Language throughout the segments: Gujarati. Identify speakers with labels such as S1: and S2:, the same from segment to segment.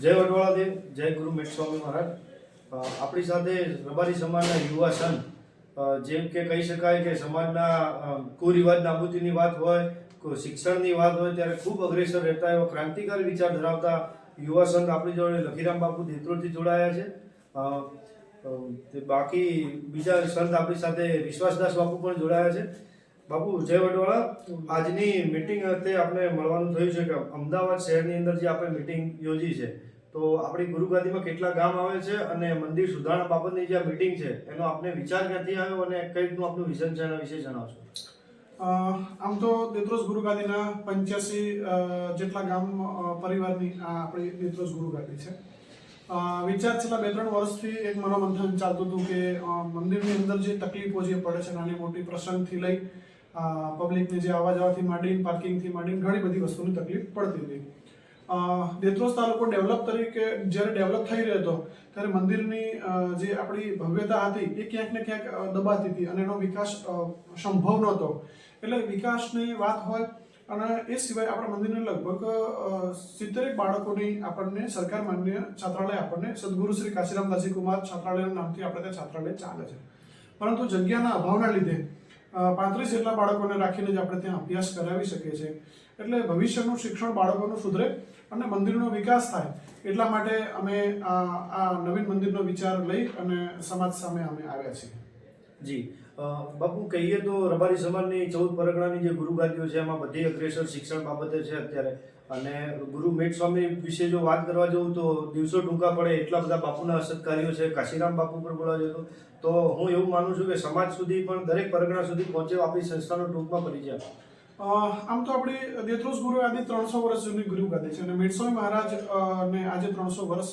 S1: જય વડવાળાદેવ, જય ગુરુ મેટ સ્વામી મહારાજ. આપણી સાથે રબારી સમાજના યુવા સંઘ જેમ કે કહી શકાય કે સમાજના કુરિવાજ નાબૂદીની વાત હોય કોઈ શિક્ષણની વાત હોય, ત્યારે ખૂબ અગ્રેસર રહેતા એવા ક્રાંતિકારી વિચાર ધરાવતા યુવા સંઘ આપણી જોડે લખીરામ બાપુ દેત્રોથી જોડાયા છે. બાકી બીજા સંત આપણી સાથે વિશ્વાસદાસ બાપુ પણ જોડાયા છે. બાપુ, જય વડવાળા. આજની મિટિંગ વખતે આપણે મળવાનું થયું છે કે અમદાવાદ શહેરની અંદર જે આપણે મિટિંગ યોજી છે, તો આપણી ગુરુગાદીમાં કેટલા ગામ આવે છે અને મંદિર સુધારણા બાબતની જે મિટિંગ છે, એનો આપને વિચાર ક્યાંથી આવ્યો અને કઈ રીતનું આપનું વિઝન છે એના વિશે જણાવશો?
S2: આમ તો દેત્રોસ ગુરુગાદીના પંચ્યાસી જેટલા ગામ પરિવારની આ આપણી દેત્રોસ ગુરુગાદી છે. વિચાર છેલ્લા બે ત્રણ વર્ષથી એક મનોમંથન ચાલતું હતું કે મંદિરની અંદર જે તકલીફો જે પડે છે, નાની મોટી પ્રસંગથી લઈ પબ્લિકને જે આવવા જવાથી માંડીને પાર્કિંગથી માંડીને ઘણી બધી વસ્તુની તકલીફ પડતી હતી. દેત્રોસ તાલુકો ડેવલપ તરીકે જ્યારે ડેવલપ થઈ રહ્યો હતો, ત્યારે મંદિરની જે આપણી ભવ્યતા હતી, એ ક્યાંક ને ક્યાંક દબાતી હતી અને એનો વિકાસ સંભવ નહોતો. એટલે વિકાસની વાત હોય, અને એ સિવાય આપણા મંદિરને લગભગ સિત્તેરેક બાળકોની આપણને સરકાર માન્ય છાત્રાલય આપણને સદગુરુ શ્રી કાશીરામદાસજી કુમાર છાત્રાલયના નામથી આપણે ત્યાં છાત્રાલય ચાલે છે. પરંતુ જગ્યાના અભાવના લીધે પાંત્રીસ જેટલા બાળકોને રાખીને જ આપણે ત્યાં અભ્યાસ કરાવી શકીએ છીએ. એટલે ભવિષ્યનું શિક્ષણ બાળકોનું સુધરે અને મંદિરનો વિકાસ થાય એટલા માટે અમે આ નવીન મંદિરનો વિચાર લઈ અને સમાજ સામે અમે આવ્યા છીએ.
S1: જી. બાપુ, કહીએ તો રબારી સમાજની ચૌદ પરગણાની જે ગુરુગાદીઓ છે, એમાં બધી અગ્રેસર શિક્ષણ બાબતે છે અત્યારે. અને ગુરુ મેટ સ્વામી વિશે જો વાત કરવા જવું તો દિવસો ટૂંકા પડે એટલા બધા બાપુના સત્કાર્યો છે. કાશીરામ બાપુ પર બોલાવા જતો તો. હું એવું માનું છું કે સમાજ સુધી પણ દરેક પરગણા સુધી પહોંચે આપણી સંસ્થાનો ટૂંકમાં પરિચય.
S2: આમ તો આપણી દેત્રોસ ગુરુ આદિ ત્રણસો વર્ષ જૂની ગુરુ ગાદી છે અને મેટસ્વામી મહારાજ ને આજે ત્રણસો વર્ષ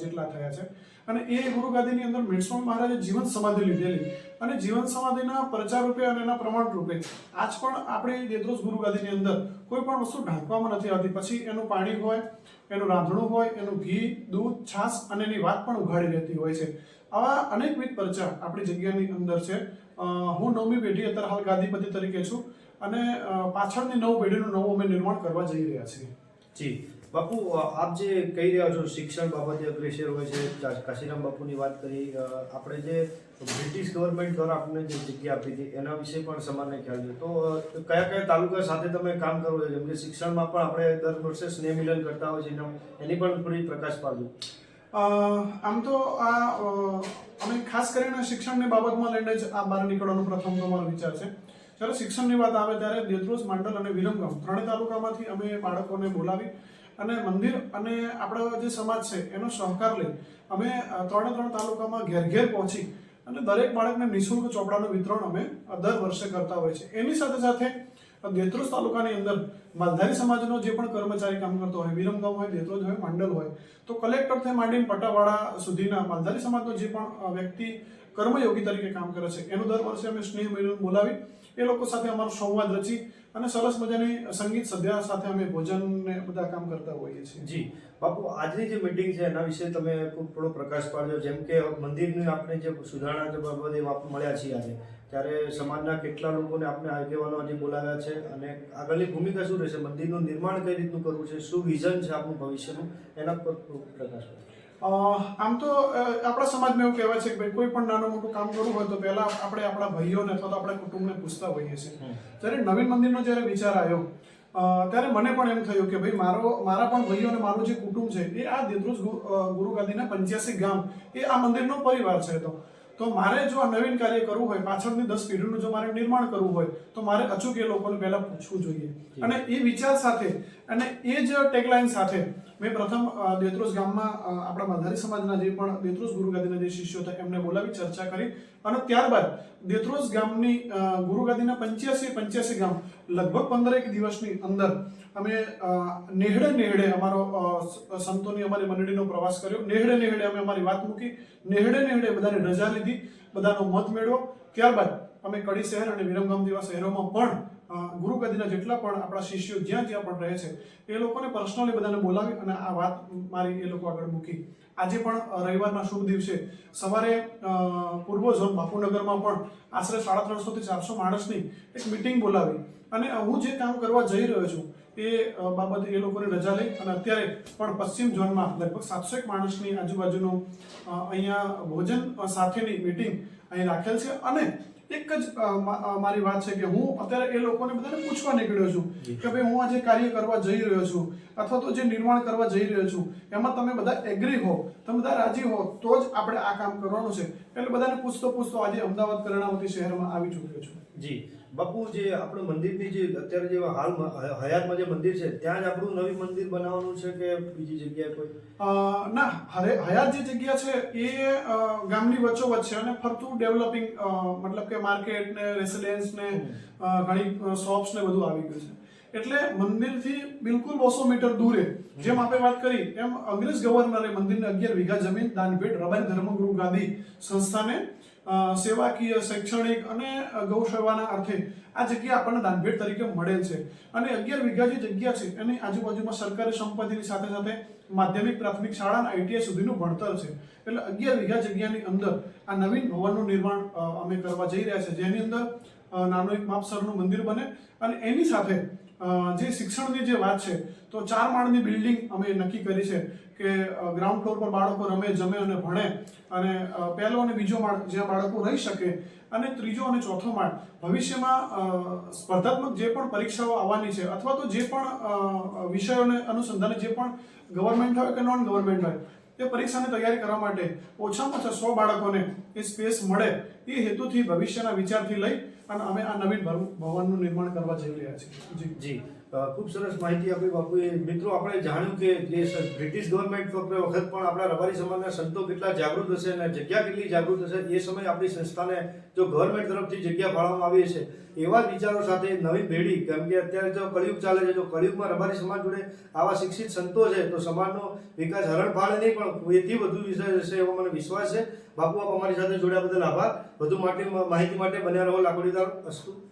S2: જેટલા થયા છે. અને એ ગુરુ ગાદીની અંદર મેટસ્વામી મહારાજે જીવન સમાધિ લીધેલી. અને જીવન સમાધિના પ્રચાર રૂપે અને એના પ્રમાણ રૂપે આજ પણ આપણે દેત્રોસ ગુરુ ગાદીની અંદર કોઈ પણ વસ્તુ ઢાંકવામાં નથી આવતી. પછી એનું પાણી હોય, એનું રાંધણું હોય, એનું ઘી, દૂધ, છાશ અને એની વાત પણ ઉઘાડી રહેતી હોય છે. આવા અનેકવિધ પ્રચાર આપણી જગ્યાની અંદર છે. હું નવમી પેઢી અત્યારે હાલ ગાદીપતિ તરીકે છું અને પાછળની નવ પેઢીનું નવું અમે નિર્માણ કરવા જઈ રહ્યા છીએ.
S1: જી. બાપુ, આપ જે કહી રહ્યા છો શિક્ષણ બાબતે અગ્રેસર હોય છે કાશીરામ બાપુની વાત કરી આપણે જે બ્રિટિશ ગવર્મેન્ટ દ્વારા આપણને જે જગ્યા આપી હતી, એના વિશે પણ સમાનને ખ્યાલ છે. તો કયા કયા તાલુકા સાથે તમે કામ કરો છો? જેમ કે શિક્ષણમાં પણ આપણે દર વર્ષે સ્નેહ મિલન કરતા હોય છે, એના પણ થોડી પ્રકાશ પાડજો.
S2: આમ તો આ અમે ખાસ કરીને શિક્ષણની બાબતમાં લઈને જ આ બહાર નીકળવાનો પ્રથમ તો વિચાર છે. જ્યારે શિક્ષણની વાત આવે ત્યારે દેત્રોસ માંડલ અને વિરમગામ, ત્રણેય તાલુકામાંથી અમે બાળકોને બોલાવી અને મંદિર અને આપણો જે સમાજ છે, એનો સહકાર લઈ અમે ત્રણે ત્રણ તાલુકામાં ઘેર ઘેર પહોંચી અને દરેક બાળકને નિઃશુલ્ક ચોપડાનું વિતરણ અમે દર વર્ષે કરતા હોય છે એની સાથે સાથે દેત્રોસ તાલુકાની અંદર માલધારી સમાજનો જે પણ કર્મચારી કામ કરતો હોય, વિરમગામ હોય, દેત્રોજ હોય, માંડલ હોય, તો કલેક્ટરથી માંડીને પટાવાળા સુધીના માલધારી સમાજનો જે પણ વ્યક્તિ કર્મયોગી તરીકે કામ કરે છે, એનું દર વર્ષે અમે સ્નેહ મિલન બોલાવી એ લોકો સાથે અમારો સંવાદ રચી અને સરસ મજાની સંગીત સદ્યા સાથે અમે ભોજન ને બધા કામ કરતા હોઈએ છીએ.
S1: જી. બાપુ, આજની જે મિટિંગ છે, એના વિશે તમે થોડો પ્રકાશ પાડજો. જેમ કે મંદિરની આપણે જે સુધારણા જે બાબતે મળ્યા છીએ આજે, ત્યારે સમાજના કેટલા લોકોને આપણે આગેવાનો આજે બોલાવ્યા છે અને આગળની ભૂમિકા શું રહેશે? મંદિરનું નિર્માણ કઈ રીતનું કરવું છે? શું વિઝન છે આપણું ભવિષ્યનું? એના પર પ્રકાશ પાડજો.
S2: આમ તો આપણા સમાજમાં એવું કહેવાય છે કે ભાઈ કોઈ પણ નાનું મોટું કામ કરવું હોય તો પહેલા આપણે આપણા ભાઈઓને અથવા તો આપણા કુટુંબને પૂછતા હોઈએ છીએ. જ્યારે નવીન મંદિરનો જ્યારે વિચાર આવ્યો ત્યારે મને પણ એમ થયું કે ભાઈ મારો મારા પણ ભાઈઓ અને મારું જે કુટુંબ છે એ આ દેત્રુજ ગુરુ ગાંધીના પંચ્યાસી ગામ એ આ મંદિરનો પરિવાર છે તો. તો મારે જો આ નવીન કાર્ય કરવું હોય પાછળની દસ પેઢીનું જો મારે નિર્માણ કરવું હોય તો મારે અચૂક એ લોકોને પહેલા પૂછવું જોઈએ. અને એ વિચાર સાથે અને એ જ ટેગલાઇન સાથે મેં પ્રથમ દેત્રોસ ગામમાં આપણા માધારી સમાજના જે પણ દેત્રોસ ગુરુગાદીના જે શિષ્યો હતા એમને બોલાવી ચર્ચા કરી. અને ત્યારબાદ દેત્રોસ ગામની ગુરુગાદીના પંચ્યાસી પંચ્યાસી ગામ લગભગ પંદરેક દિવસની અંદર અમે નેહડે નેહડે અમારો સંતોની અમારી મંડળીનો પ્રવાસ કર્યો. નેહડે નેહડે અમે અમારી વાત મૂકી. નેહડે નેહડે બધાને રજા લીધી, બધાનો મત મેળવ્યો ત્યારબાદ અમે કડી શહેર અને વિરમગામ જેવા શહેરોમાં પણ ગુરુગદીના જેટલા પણ આપણા શિષ્યો જ્યાં જ્યાં પણ રહે છે, એ લોકોને પર્સનલી બધાને બોલાવી અને આ વાત મારી એ લોકો આગળ મૂકી. આજે પણ રવિવારના શુભ દિવસે સવારે પૂર્વ ઝોન બાપુનગરમાં પણ આશરે સાડા ત્રણસો થી ચારસો માણસની એક મિટિંગ બોલાવી. અને હું જે કામ કરવા જઈ રહ્યો છું એ બાબતે એ લોકોને રજા લઈ અને અત્યારે પણ પશ્ચિમ ઝોનમાં લગભગ સાતસો એક માણસની આજુબાજુનું અહીંયા ભોજન સાથેની મિટિંગ અહીં રાખેલ છે. અને એક જ મારી વાત છે કે હું અત્યારે એ લોકોને બધાને પૂછવા નીકળ્યો છું કે ભાઈ હું આ જે કાર્ય કરવા જઈ રહ્યો છું અથવા તો જે નિર્માણ કરવા જઈ રહ્યો છું એમાં તમે બધા એગ્રી હો તમે બધા રાજી હો તો જ આપણે આ કામ કરવાનું છે. એટલે બધાને પૂછતો પૂછતો આજે અમદાવાદ કર્ણાવતી શહેરમાં આવી ચૂક્યો છું.
S1: જી. બાપુ જે આપણું મંદિરની જે અત્યારે જે હાલમાં હયાતમાં જે મંદિર છે ત્યાં જ આપણું નવી મંદિર બનાવવાનું છે કે બીજી જગ્યાએ કોઈ?
S2: ના હરે હયાત જે જગ્યા છે એ ગામની વચ્ચોવચ્ચ છે અને ફરતું ડેવલપિંગ મતલબ કે માર્કેટ ને રેસિડેન્સ ને ઘણી શોપ્સ ને બધું આવી ગયું છે. એટલે મંદિરથી બિલકુલ બસો મીટર દૂરે જેમ આપણે વાત કરી એમ અંગ્રેજ ગવર્નરે મંદિરને અગિયાર વીઘા જમીન દાનભેટ રબારી ધર્મગુરુ ગાંધી સંસ્થાને સેવાકીય, શૈક્ષણિક અને ગૌસેવાના અર્થે આ જગ્યા આપણને દાનભેટ તરીકે મળેલ છે. અને અગિયાર વીઘા જે જગ્યા છે, એની આજુબાજુમાં સરકારી સંપત્તિની સાથે સાથે માધ્યમિક પ્રાથમિક શાળા અને આઈટીઆઈ સુધીનું ભણતર છે. એટલે અગિયાર વીઘા જગ્યાની અંદર આ નવીન ભવનનું નિર્માણ અમે કરવા જઈ રહ્યા છે. જેની અંદર નાનું એક માપસરનું મંદિર બને અને એની સાથે જે શિક્ષણની જે વાત છે, તો ચાર માળની બિલ્ડિંગ અમે નક્કી કરી છે કે ગ્રાઉન્ડ ફ્લોર પર બાળકો રમે, જમે અને ભણે અને પહેલો અને બીજો માળ જ્યાં બાળકો રહી શકે અને ત્રીજો અને ચોથો માળ ભવિષ્યમાં સ્પર્ધાત્મક જે પણ પરીક્ષાઓ આવવાની છે અથવા તો જે પણ વિષયોને અનુસંધાને જે પણ ગવર્મેન્ટ હોય કે નોન ગવર્મેન્ટ હોય તે પરીક્ષાની તૈયારી કરવા માટે ઓછામાં ઓછા સો બાળકોને એ સ્પેસ મળે એ હેતુથી ભવિષ્યના વિચારથી લઈ અને અમે આ નવીન ભવ- ભવનનું નિર્માણ કરવા જઈ રહ્યા છીએ. જી.
S1: જી. ખૂબ સરસ માહિતી આપી બાપુએ. મિત્રો, આપણે જાણ્યું કે જે બ્રિટિશ ગવર્મેન્ટ વખત પણ આપણા રબારી સમાજના સંતો કેટલા જાગૃત હશે અને જગ્યા કેટલી જાગૃત હશે એ સમયે આપણી સંસ્થાને જો ગવર્મેન્ટ તરફથી જગ્યા ફાળવવામાં આવી છે એવા જ વિચારો સાથે નવી પેઢી, કેમ કે અત્યારે જો કળિયુગ ચાલે છે, જો કળિયુગમાં રબારી સમાજ જોડે આવા શિક્ષિત સંતો છે, તો સમાજનો વિકાસ હરણ ફાળે નહીં, પણ એથી વધુ વિષય હશે એવો મને વિશ્વાસ છે. બાપુ, આપ અમારી સાથે જોડ્યા બદલ આભાર. વધુ માટે માહિતી માટે બન્યા રહો લાકડીદાર અસ્તુ.